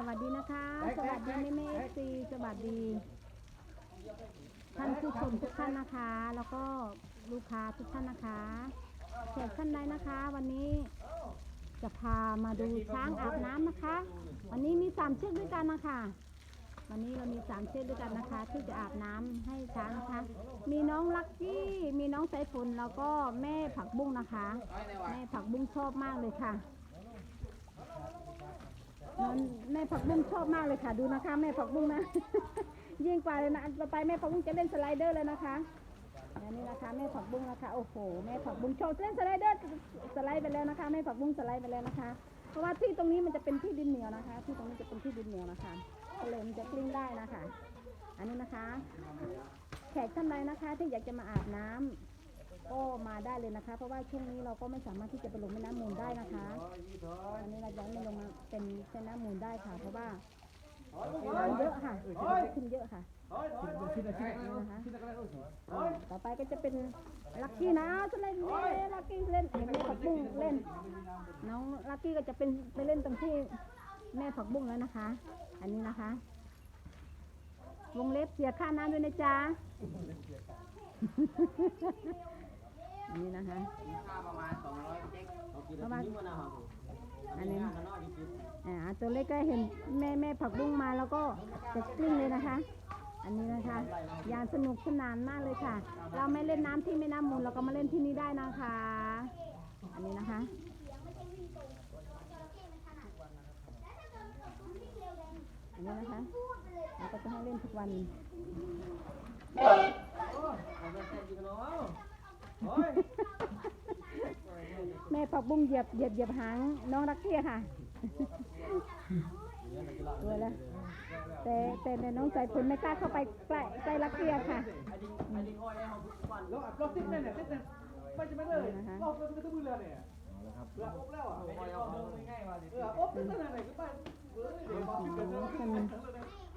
สวัสดีนะคะ สวัสดีแม่แม่เอฟซีสวัสดี ท่านผู้ชมทุกท่านนะคะ แล้วก็ลูกค้าทุกท่านนะคะแขกท่านใดนะคะ วันนี้จะพามาดูช้างอาบน้ำนะคะ วันนี้มีสามเชือกด้วยกันนะคะวันนี้เรามีสามเชือกด้วยกันนะคะ ที่จะอาบน้ำให้ช้างนะคะ มีน้องลักกี้ มีน้องสายฝนแล้วก็แม่ผักบุ้งนะคะ แม่ผักบุ้งชอบมากเลยค่ะ นนแม่ผักบุ้งชอบมากเลยค่ะ ดูนะคะ แม่ผักบุ้งนะ ยิ่งกว่าเลยนะต่อไปแม่ผักบุ้งจะเล่นสไลเดอร์เลยนะคะอันนี้นะคะแม่ผักบุ้งนะคะ โอ้โห แม่ผักบุ้งโชอบเล่นสไลเดอร์สไลด์ไปแล้วนะคะแม่ผักบุ้งสไลด์ไปแล้วนะคะ เพราะว่าที่ตรงนี้มันจะเป็นที่ดินเหนียวนะคะ ที่ตรงนี้จะเป็นที่ดินเหนียวนะคะก็เลยมันจะกลิ้งได้นะคะ อันนี้นะคะ แขกท่านใดนะคะ ที่อยากจะมาอาบน้ำ ก็มาได้เลยนะคะ เพราะว่าช่วงนี้เราก็ไม่สามารถที่จะไปลงแม่น้ำมูลได้นะคะอันนี้เราจะไม่ลงมาเป็นแม่น้ำมูลได้ค่ะ เพราะว่าน้ำเยอะค่ะขึ้นเยอะค่ะต่อไปก็จะเป็นลักกี้นะจะเล่นลักกี้เล่นเห็นแม่ผักบุ้งเล่น น้องลักกี้ก็จะเป็นไปเล่นตรงที่แม่ผักบุ้งแล้วนะคะ อันนี้นะคะ วงเล็บเสียค่าน้ำด้วยนะจ๊ะ นนี้นะคะ ค่าประมาณ200เจ๊กเอากินประมาณนิ้วนะครับอันนี้ข้างนอกนี่คืออ่าตัวเล็กก็เห็นแม่แม่ผักบุ้งมาแล้วก็จะกลิ้งเลยนะคะ อันนี้นะคะยางสนุกสนานมากเลยค่ะ เราไม่เล่นน้ำที่แม่น้ำมูลเราก็มาเล่นที่นี่ได้นะคะ อันนี้นะคะอันนี้นะคะเราก็จะให้เล่นทุกวัน แม่ผักบุ้งเหยียบเหยียบเหยียบหางน้องรักเกียค่ะ ตัวแล้วแต่แต่แต่น้องสายฝนไม่กล้าเข้าไปใกล้ใกล้รักเกียค่ะไอ้ดิงไอ้ดิงอ้อยเนี่ยเขาทุกวันแล้วเราติดเนี่ยติดเนี่ยไปจะไม่เลยเราเราจะมือเรือเนี่ยเรืออบแล้วอะอ้อยเอาง่ายๆว่าสิเรืออบนั่นไห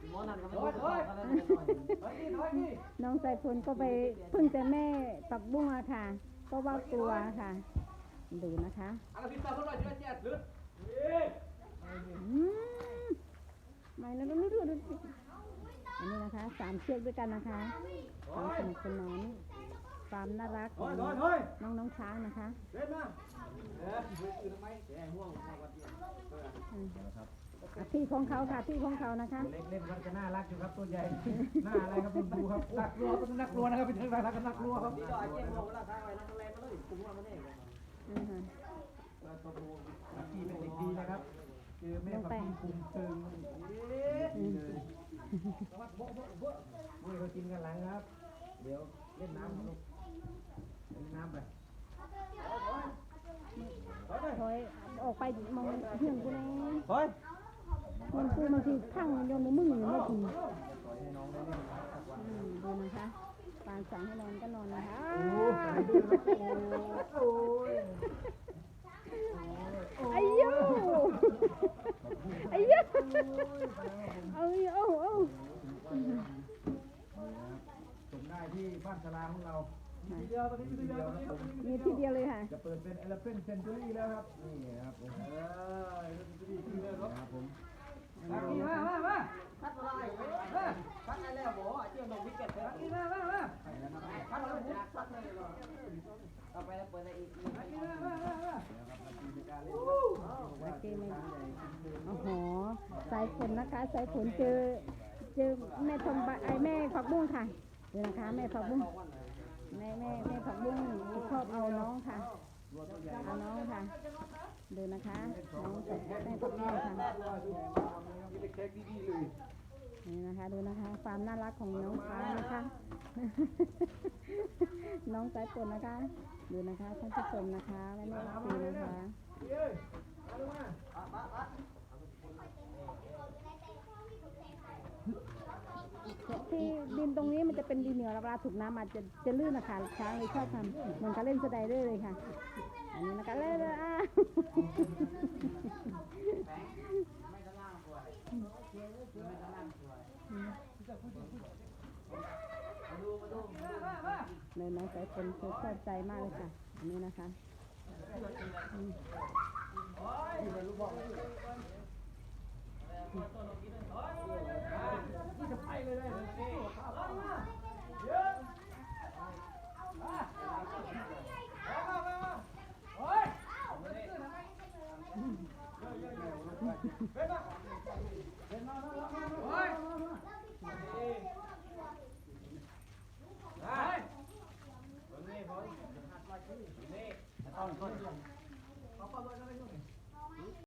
หมอนั่นก็ไม่รู้ตัวกันแล้วนิดหน่อยเฮ้ยนี่เฮ้ยนี่น้องสายฝนก็ไปพึ่งแต่แม่ปักบุ้งอะค่ะ ก็ว่ากลัวค่ะ ดูนะคะอะไรพิมพ์ตามเขาหน่อยจะแจ๊ดลึกอืมไม่แล้วดูดูดูดูอันนี้นะคะสามเชือกด้วยกันนะคะความสนุกสนานความน่ารักขเฮ้องยเฮ้ยน้องน้องช้างนะคะเล่นมาเออคือทำไมแย่ห่วงมาวัดเดียว อืมอะที่ของเขาค่ะที่ของเขานะคะเล็กเล่นมันจะน่ารักอยู่ครับตัวใหญ่หน้าอะไรครับดูครับน่ากลัวก็น่ากลัวนะครับเป็นเรื่องน่ารักก็น่ากลัวครับนี่ก็ไอ้เจ๊ห่วงเวลาทางไว้นั่งแรงมาเลยคุ้มว่ามันเองอือฮะ พี่เป็นเด็กดีนะครับเจอแม่กับพี่คุมเชิงอืมเมื่อเรากินกันหลังครับ เดี๋ยวเล่นน้ำลูกเล่นน้ำไป ถอยออกไปมองเพื่อนกูเลยเฮ้ยมันกูมันคือข้างโยนมืออยู่ไม่ถึงอืมดูนะคะปานสั่งให้นอนก็นอนนะคะโอ้ยไอ้ยูไอ้ยูเอาเอาเอาส่งได้ที่บ้านสลาของเรา ทีเดียวตอนนี้ทีเดียวตอนนี้ครับมีทีเดียวเลยค่ะ จะเปิดเป็น Elephant Century แล้วครับ นี่ครับผมเออ Elephant Century ที่เดียวครับผมมามามามาพัดอะไรพัดอะไรแล้วบ่เจ้าหนุ่มวิกเก็ตเลยมามามาพัดอะไรพัดเลยเอาไปแล้วเปิดอะไรอีกมามามาโอเคไหมโอ้โหสายฝนนะคะสายฝนเจอเจอแม่ทองใบไอ้แม่ผักบุ้งค่ะเดี๋ยวนะคะแม่ผักบุ้ง แม่แม่แม่ผักบุ้งชอบเอาน้องค่ะเอาน้องค่ะ ดูนะคะ น้องแต่แม่ผักบุ้งค่ะนี่นะคะดูนะคะความน่ารักของน้องช้านะคะ น้องสายฝนนะคะ ดูนะคะท่านผู้ชมนะคะแม่แม่ซีนะคะ เอ้ยมาลงมา ที่ดิน ตรงนี้มันจะเป็นดินเหนียวเวลาถูกน้ำอาจจะจะลื่นนะคะช้างเลยชอบทำเหมือนกับเล่นสไลเดอร์เลยค่ะ อันนี้นะคะเล่นเลยอะเลยน้องสายฝนคือชอบใจมากเลยค่ะ อันนี้นะคะ